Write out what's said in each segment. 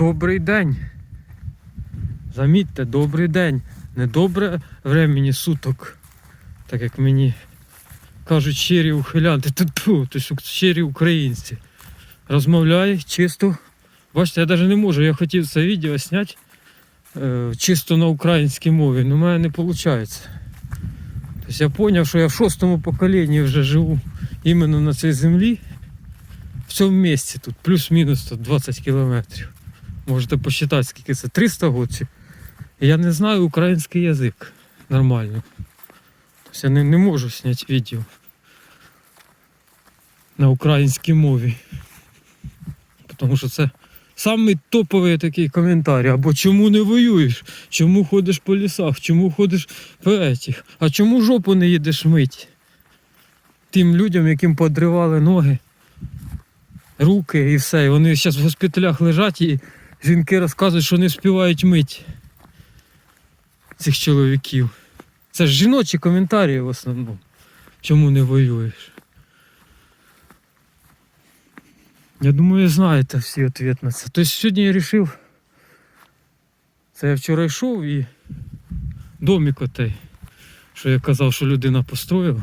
Добрий день. Замітьте, добрий день. Не добре времені суток. Так як мені кажуть щирі ухилянти, тобто щирі українці. Розмовляє чисто. Бачите, я навіть не можу, я хотів це відео зняти е, чисто на українській мові, але в мене не виходить. Тобто я зрозумів, що я в шостому поколінні вже живу іменно на цій землі, в цьому місці тут, плюс-мінус тут 20 кілометрів. Можете посчитати, скільки це 300 років. Я не знаю український язик нормально. Тобто я не, не можу зняти відео на українській мові. Тому що це самий топовий такий коментар. Або чому не воюєш? Чому ходиш по лісах? Чому ходиш по етіх? А чому жопу не їдеш мить? Тим людям, яким подривали ноги, руки і все. І вони зараз в госпіталях лежать і жінки розказують, що не співають мить цих чоловіків. Це ж жіночі коментарі в основному. Чому не воюєш? Я думаю, знаєте всі відповідь на це. Тобто сьогодні я вирішив. Це я вчора йшов і домик отей, що я казав, що людина построїла.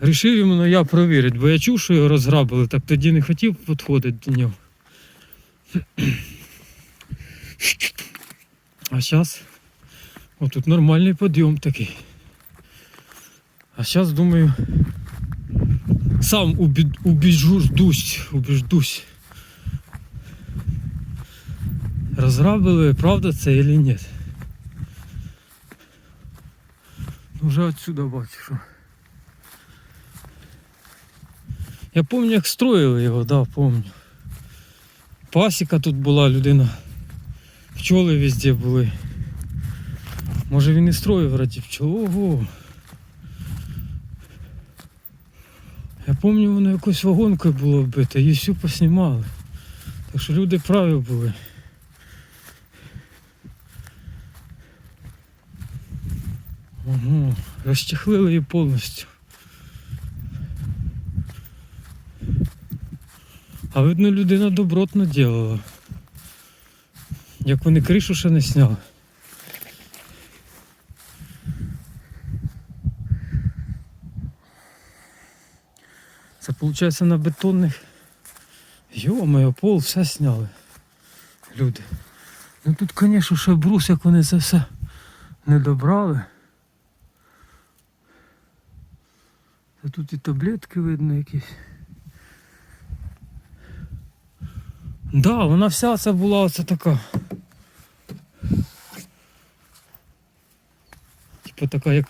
Рішив іменно я провірити, бо я чув, що його розграбили, так тоді не хотів підходити до нього. А зараз отут нормальний підйом такий. А зараз думаю, сам убі- убіждусь, убіждусь. Правда це чи ні? Ну, Вже отсюда бачу, що. Я пам'ятаю, як строїли його, да, пам'ятаю. Пасіка тут була, людина. Пчоли везде були. Може він і строїв раді пчол. Я пам'ятаю, воно якось вагонкою було вбите, її всю поснімали. Так що люди праві були. Ого, розчехлили її повністю. А видно, людина добротно ділила. Як вони кришу ще не сняли. Це виходить на бетонних. Йо-моє, пол все сняли. Люди. Ну тут, звісно, ще брус, як вони це все не добрали. Та тут і таблетки видно якісь. Да, вона вся це була оце така. Типу така, як,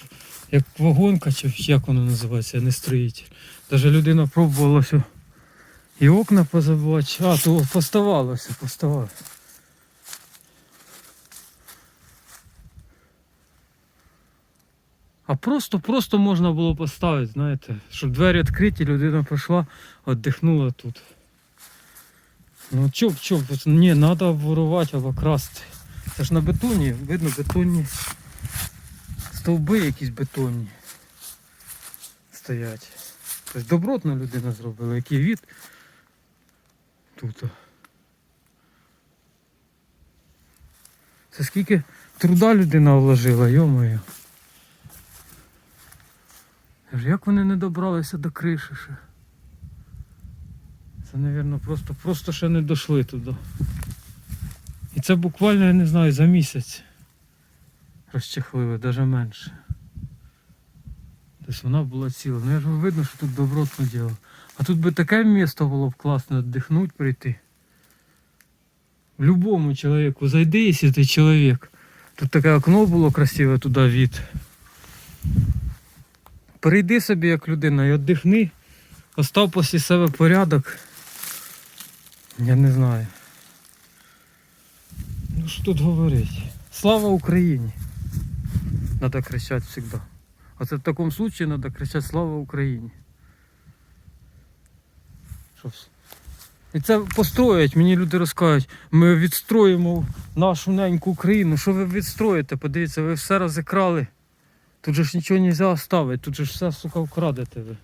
як вагонка, чи як воно називається, не строїтель. Даже людина пробувала все. І окна позабивати. А, то поставалося, поставалося. А просто, просто можна було поставити, знаєте, щоб двері відкриті, людина прийшла, віддихнула тут. Ну чоп, чоп, ні, треба обворувати або красти. Це ж на бетоні, видно бетонні стовби якісь бетонні стоять. Тобто добротна людина зробила, який від тут. Це скільки труда людина вложила, йо-моє. Як вони не добралися до криші ще? Це, мабуть, просто, просто ще не дійшли туди. І це буквально, я не знаю, за місяць розчехлили, навіть менше. Тобто вона була ціла. Ну я ж видно, що тут добротно діло. А тут би таке місто було б класно віддихнути, прийти. Любому чоловіку зайди, якщо ти чоловік. Тут таке окно було красиве туди від. Прийди собі як людина і віддихни. Остав після себе порядок. Я не знаю. Ну що тут говорити? Слава Україні! Надо кричати завжди. Оце в такому случае треба кричати Слава Україні. Що І це построять, мені люди розкажуть, ми відстроїмо нашу неньку Україну. Що ви відстроїте? Подивіться, ви все розікрали. Тут же ж нічого не можна оставити, тут же ж все, сука, вкрадете ви.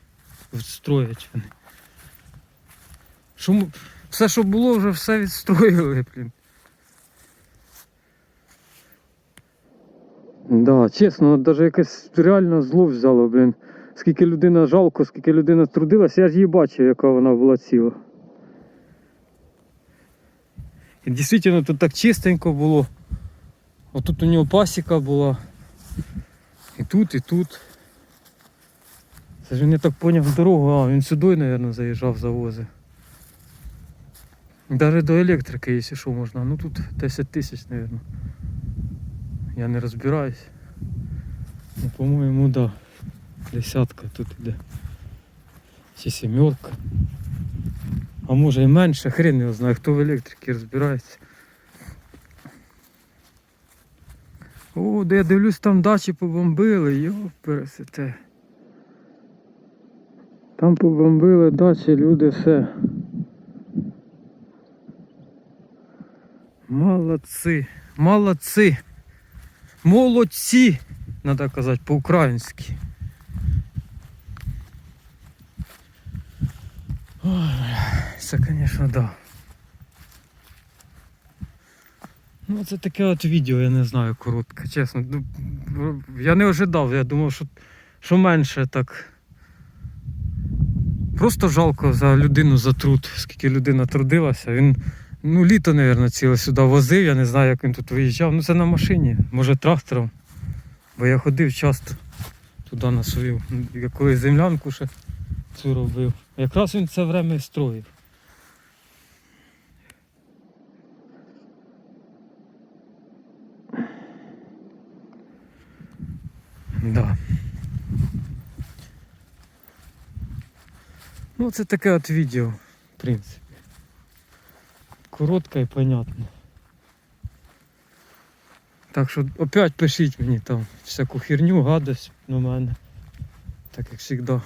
Відстроять вони. Що Все, що було, вже все відстроїли, блін. Да, чесно, навіть якесь реально зло взяло, блін. Скільки людина жалко, скільки людина трудилась, я ж її бачив, яка вона була ціла. І дійсно тут так чистенько було. Отут у нього пасіка була. І тут, і тут. Це ж він я так поняв дорогу, а він сюди, мабуть, заїжджав завози. Даже до електрики, якщо що можна. Ну тут 10 тисяч, мабуть. Я не розбираюсь. Ну, по-моєму, да. Десятка тут іде. Чи сімерка. А може і менше, хрен його знає, хто в електриці розбирається. О, де я дивлюсь, там дачі побомбили, йо, пересете. Там побомбили дачі, люди все. Молодці, молодці, молодці, треба казати по-українськи. Це, звісно, да. Ну, це таке от відео, я не знаю, коротке, чесно. Ну, Я не ожидав, я думав, що, що менше так. Просто жалко за людину за труд, скільки людина трудилася. Він ну, літо, мабуть, ціле сюди возив, я не знаю, як він тут виїжджав. Ну це на машині, може трактором. Бо я ходив часто туди на свою. Я колись землянку ще цю робив. Якраз він це время строїв. Да. Ну, це таке от відео, в принципі. Коротко і понятно. Так що опять пишіть мені там всяку херню, гадость на мене. Так як завжди.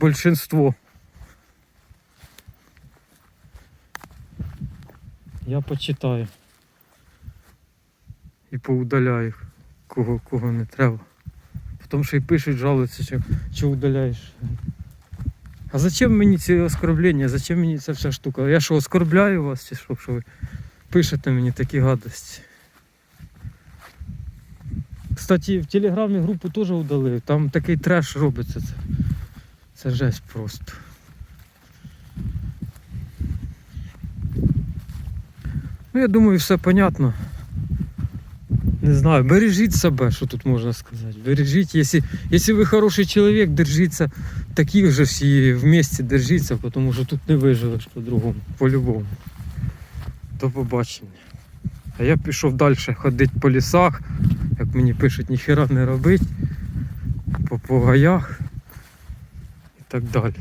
Большинство. Я почитаю. І поудаляю, кого, кого не треба. Тому що і пишуть, жалуються, що, що удаляєш. А зачем мені ці оскорблення? Зачем мені ця вся штука? Я що, оскорбляю вас чи що, що ви пишете мені такі гадості? Кстати, в телеграмі групу теж удалив. Там такий треш робиться. Це, це жесть просто. Ну, я думаю, все понятно. Не знаю, бережіть себе, що тут можна сказати. Бережіть, якщо, якщо ви хороший чоловік, держіться такі же всі вместе держіться, тому що тут не виживеш по-другому, по-любому. До побачення. А я пішов далі ходити по лісах, як мені пишуть, ніхера не робить, по погаях і так далі.